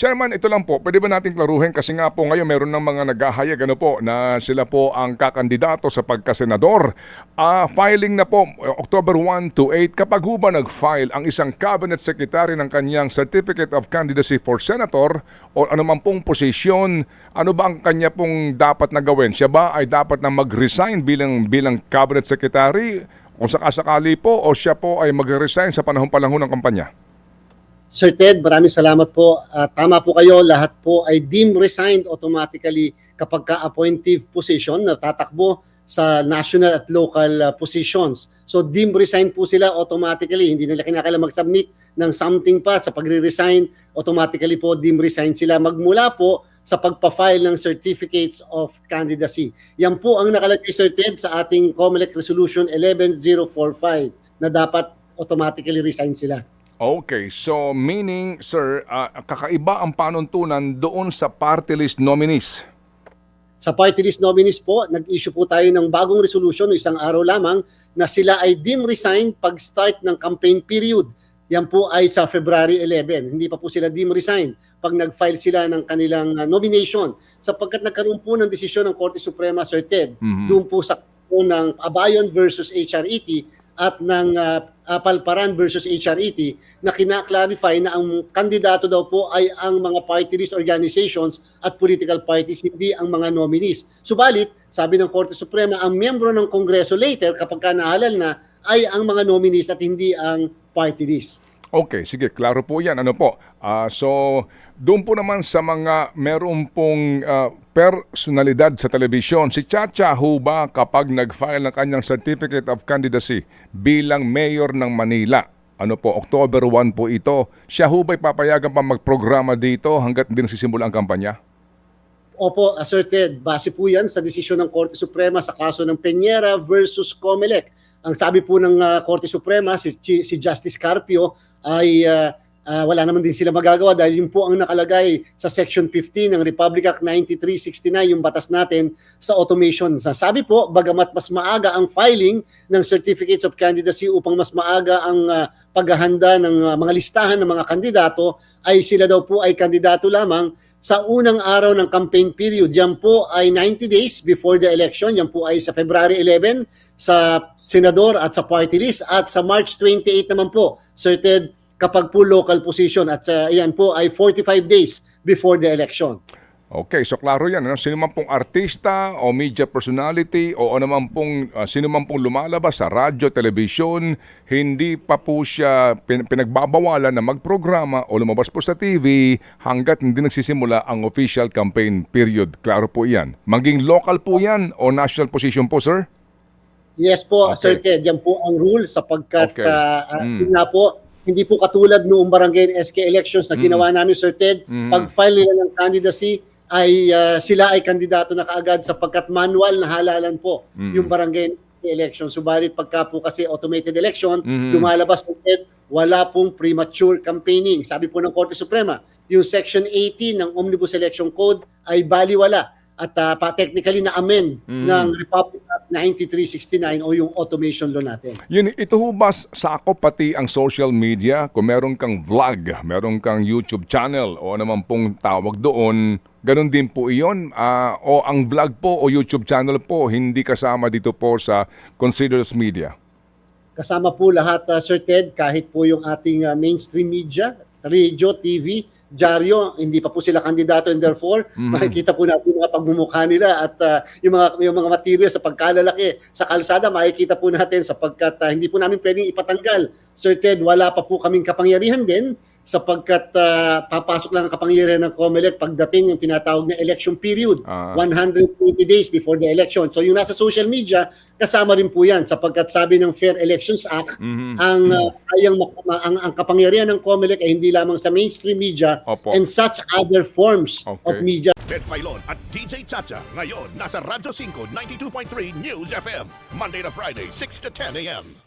Chairman, ito lang po, pwede ba nating klaruhin kasi nga po ngayon meron ng mga naghahayag ano po na sila po ang kakandidato sa pagkasenador. Ah, filing na po October 1 to 8 kapag ho ba nag-file ang isang cabinet secretary ng kanyang certificate of candidacy for senator o anuman pong posisyon, ano ba ang kanya pong dapat na gawin? Siya ba ay dapat na mag-resign bilang bilang cabinet secretary o sakasakali po o siya po ay mag-resign sa panahon pa lang ng kampanya? Sir Ted, maraming salamat po. Ah, tama po kayo, lahat po ay deemed resigned automatically kapag ka-appointive position na tatakbo sa national at local ah, positions. So deemed resigned po sila automatically, hindi nila kinakailangan mag-submit ng something pa sa pagre-resign, automatically po deemed resigned sila magmula po sa pagpa-file ng certificates of candidacy. Yan po ang nakalagay Sir Ted sa ating COMELEC Resolution 11045 na dapat automatically resign sila. Okay, so meaning, sir, ah, kakaiba ang panuntunan doon sa party list nominees. Sa party list nominees po, nag-issue po tayo ng bagong resolution isang araw lamang na sila ay dim resign pag start ng campaign period. Yan po ay sa February 11. Hindi pa po sila dim resign pag nag-file sila ng kanilang uh, nomination. Sapagkat nagkaroon po ng desisyon ng Korte Suprema, Sir Ted, Mhm. doon po sa po ng Abayon versus HRET at ng uh, Apalparan versus HRET na kina-clarify na ang kandidato daw po ay ang mga party list organizations at political parties, hindi ang mga nominees. Subalit, sabi ng Korte Suprema, ang miyembro ng Kongreso later, kapag ka nahalal na, ay ang mga nominees at hindi ang party list. Okay, sige, klaro po yan. Ano po? Ah, so, doon po naman sa mga meron pong ah, personalidad sa telebisyon, si Chacha ho ba kapag nag-file ng kanyang Certificate of Candidacy bilang mayor ng Manila, ano po, October 1 po ito, siya ho ba'y papayagan pa magprograma dito hanggat hindi nagsisimula ang kampanya? Opo, asserted. Base po yan sa desisyon ng Korte Suprema sa kaso ng Peñera versus Comelec. Ang sabi po ng ah, Korte Suprema, si, si Justice Carpio, ay ah, ah, wala naman din sila magagawa dahil yun po ang nakalagay sa Section 15 ng Republic Act 9369, yung batas natin sa automation. Sa- Sabi po, bagamat mas maaga ang filing ng Certificates of Candidacy upang mas maaga ang ah, paghahanda ng ah, mga listahan ng mga kandidato, ay sila daw po ay kandidato lamang sa unang araw ng campaign period. Yan po ay 90 days before the election. Yan po ay sa February 11 sa senador at sa party list at sa March 28 naman po, Ted, kapag po local position at uh, yan po ay 45 days before the election. Okay, so klaro yan. Ano? Sino man pong artista o media personality o ano man pong, ah, sino man pong lumalabas sa radyo, telebisyon, hindi pa po siya pin- pinagbabawalan na magprograma o lumabas po sa TV hanggat hindi nagsisimula ang official campaign period. Klaro po yan. Maging local po yan o national position po, sir? Yes po, Okay. Sir Ted, yan po ang rule sapagkat Okay. ah, Mm. nga po, hindi po katulad noong barangay and SK elections na ginawa namin, Sir Ted, Mm. pag file nila ng candidacy, ay ah, sila ay kandidato na kaagad sapagkat manual na halalan po Mm. yung barangay election. Subalit pagka po kasi automated election, Mhm. lumalabas Sir Ted, wala pong premature campaigning. Sabi po ng Korte Suprema, yung Section 80 ng Omnibus Election Code ay baliwala at ah, pa technically na-amend Mm. ng Republic Act 9369 o yung automation law natin. Yun, ito ho ba sakop pati ang social media? Kung meron kang vlog, meron kang YouTube channel o naman pong tawag doon, ganun din po iyon? Ah, o ang vlog po o YouTube channel po, hindi kasama dito po sa considered as media? Kasama po lahat, uh, Sir Ted, kahit po yung ating uh, mainstream media, radio, TV, dyaryo, hindi pa po sila kandidato and therefore Mhm. makikita po natin mga pagmumukha nila at uh, yung mga yung mga material sa pagkalalaki sa kalsada makikita po natin sapagkat uh, hindi po namin pwedeng ipatanggal. Sir Ted, wala pa po kaming kapangyarihan din sapagkat uh, papasok lang ang kapangyarihan ng COMELEC pagdating yung tinatawag na election period. Ah. 120 days before the election. So yung nasa social media, kasama rin po yan sapagkat sabi ng Fair Elections Act, Mhm. ang uh, kayang mak- ma- ang, ang kapangyarihan ng COMELEC ay hindi lamang sa mainstream media Opo. and such other forms of Okay. media Ted Filon at DJ Chacha. Ngayon, nasa Radyo 5, 92.3 News FM. Monday to Friday, 6 to 10 a.m.